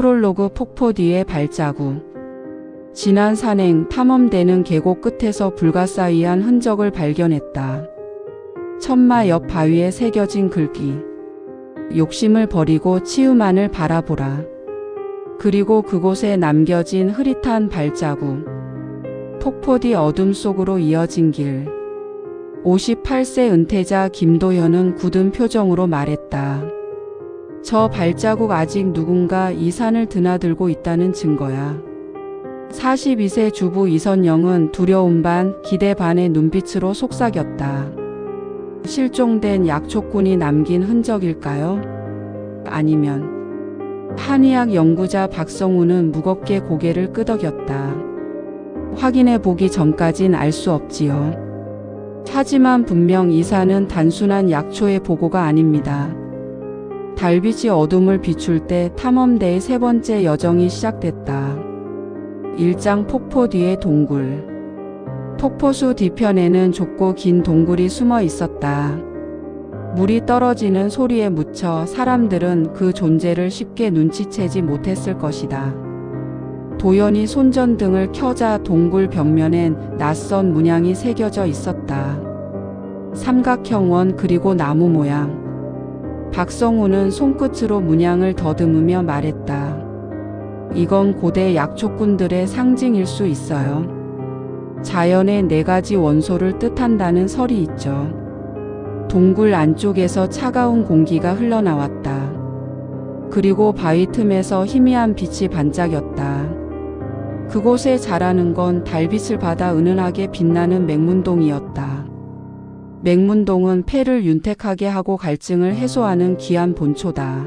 프롤로그 폭포 뒤의 발자국. 지난 산행 탐험대는 계곡 끝에서 불가사의한 흔적을 발견했다. 천마 옆 바위에 새겨진 글귀. 욕심을 버리고 치유만을 바라보라. 그리고 그곳에 남겨진 흐릿한 발자국. 폭포 뒤 어둠 속으로 이어진 길. 58세 은퇴자 김도현은 굳은 표정으로 말했다. 저 발자국 아직 누군가 이 산을 드나들고 있다는 증거야. 42세 주부 이선영은 두려움 반 기대 반의 눈빛으로 속삭였다. 실종된 약초꾼이 남긴 흔적일까요? 아니면 한의학 연구자 박성우는 무겁게 고개를 끄덕였다. 확인해 보기 전까진 알 수 없지요. 하지만 분명 이 산은 단순한 약초의 보고가 아닙니다. 달빛이 어둠을 비출 때 탐험대의 세 번째 여정이 시작됐다. 일장 폭포 뒤의 동굴. 폭포수 뒤편에는 좁고 긴 동굴이 숨어 있었다. 물이 떨어지는 소리에 묻혀 사람들은 그 존재를 쉽게 눈치채지 못했을 것이다. 도연이 손전등을 켜자 동굴 벽면엔 낯선 문양이 새겨져 있었다. 삼각형 원 그리고 나무 모양. 박성우는 손끝으로 문양을 더듬으며 말했다. 이건 고대 약초꾼들의 상징일 수 있어요. 자연의 네 가지 원소를 뜻한다는 설이 있죠. 동굴 안쪽에서 차가운 공기가 흘러나왔다. 그리고 바위 틈에서 희미한 빛이 반짝였다. 그곳에 자라는 건 달빛을 받아 은은하게 빛나는 맹문동이었다. 맹문동은 폐를 윤택하게 하고 갈증을 해소하는 귀한 본초다.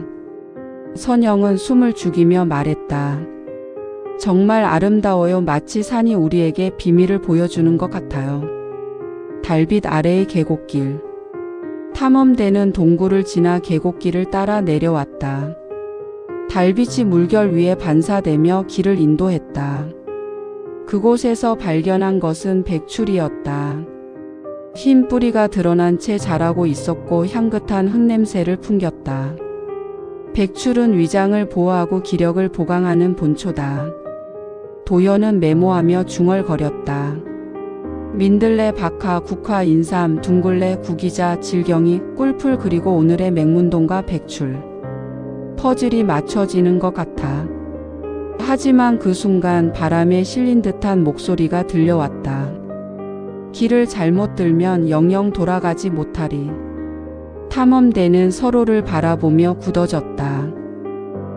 선영은 숨을 죽이며 말했다. 정말 아름다워요. 마치 산이 우리에게 비밀을 보여주는 것 같아요. 달빛 아래의 계곡길. 탐험대는 동굴을 지나 계곡길을 따라 내려왔다. 달빛이 물결 위에 반사되며 길을 인도했다. 그곳에서 발견한 것은 백출이었다. 흰 뿌리가 드러난 채 자라고 있었고 향긋한 흙냄새를 풍겼다. 백출은 위장을 보호하고 기력을 보강하는 본초다. 도연은 메모하며 중얼거렸다. 민들레, 박하, 국화, 인삼, 둥글레, 구기자, 질경이, 꿀풀 그리고 오늘의 맹문동과 백출. 퍼즐이 맞춰지는 것 같아. 하지만 그 순간 바람에 실린 듯한 목소리가 들려왔다. 길을 잘못 들면 영영 돌아가지 못하리. 탐험대는 서로를 바라보며 굳어졌다.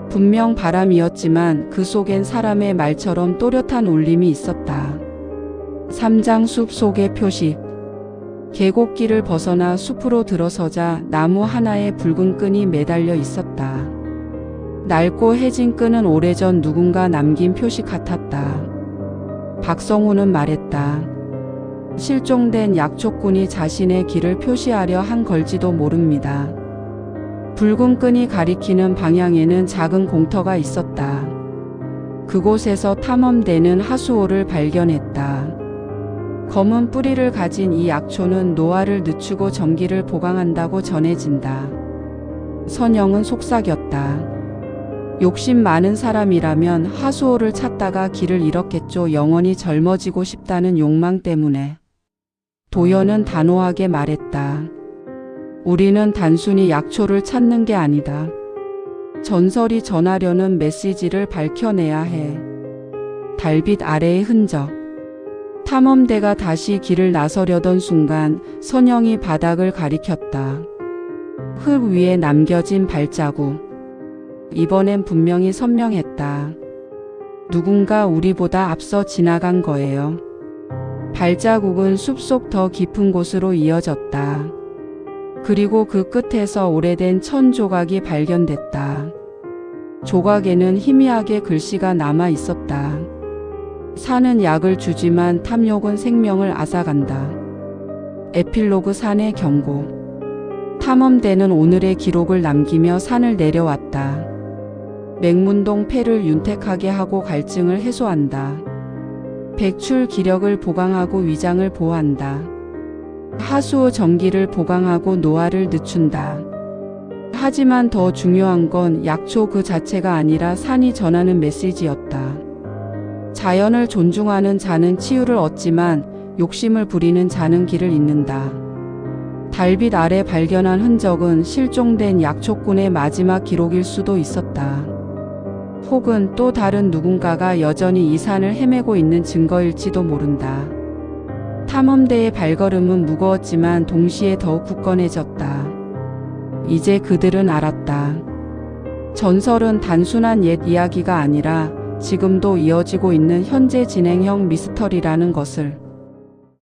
분명 바람이었지만 그 속엔 사람의 말처럼 또렷한 울림이 있었다. 삼장 숲 속의 표식. 계곡길을 벗어나 숲으로 들어서자 나무 하나에 붉은 끈이 매달려 있었다. 낡고 해진 끈은 오래전 누군가 남긴 표식 같았다. 박성우는 말했다. 실종된 약초꾼이 자신의 길을 표시하려 한 걸지도 모릅니다. 붉은 끈이 가리키는 방향에는 작은 공터가 있었다. 그곳에서 탐험대는 하수호를 발견했다. 검은 뿌리를 가진 이 약초는 노화를 늦추고 전기를 보강한다고 전해진다. 선영은 속삭였다. 욕심 많은 사람이라면 하수호를 찾다가 길을 잃었겠죠. 영원히 젊어지고 싶다는 욕망 때문에. 도연은 단호하게 말했다. 우리는 단순히 약초를 찾는 게 아니다. 전설이 전하려는 메시지를 밝혀내야 해. 달빛 아래의 흔적. 탐험대가 다시 길을 나서려던 순간 선영이 바닥을 가리켰다. 흙 위에 남겨진 발자국. 이번엔 분명히 선명했다. 누군가 우리보다 앞서 지나간 거예요. 발자국은 숲속 더 깊은 곳으로 이어졌다. 그리고 그 끝에서 오래된 천 조각이 발견됐다. 조각에는 희미하게 글씨가 남아 있었다. 산은 약을 주지만 탐욕은 생명을 앗아간다. 에필로그 산의 경고. 탐험대는 오늘의 기록을 남기며 산을 내려왔다. 맹문동 폐를 윤택하게 하고 갈증을 해소한다. 백출 기력을 보강하고 위장을 보호한다. 하수호 전기를 보강하고 노화를 늦춘다. 하지만 더 중요한 건 약초 그 자체가 아니라 산이 전하는 메시지였다. 자연을 존중하는 자는 치유를 얻지만 욕심을 부리는 자는 길을 잇는다. 달빛 아래 발견한 흔적은 실종된 약초꾼의 마지막 기록일 수도 있었다. 혹은 또 다른 누군가가 여전히 이 산을 헤매고 있는 증거일지도 모른다. 탐험대의 발걸음은 무거웠지만 동시에 더욱 굳건해졌다. 이제 그들은 알았다. 전설은 단순한 옛 이야기가 아니라 지금도 이어지고 있는 현재 진행형 미스터리라는 것을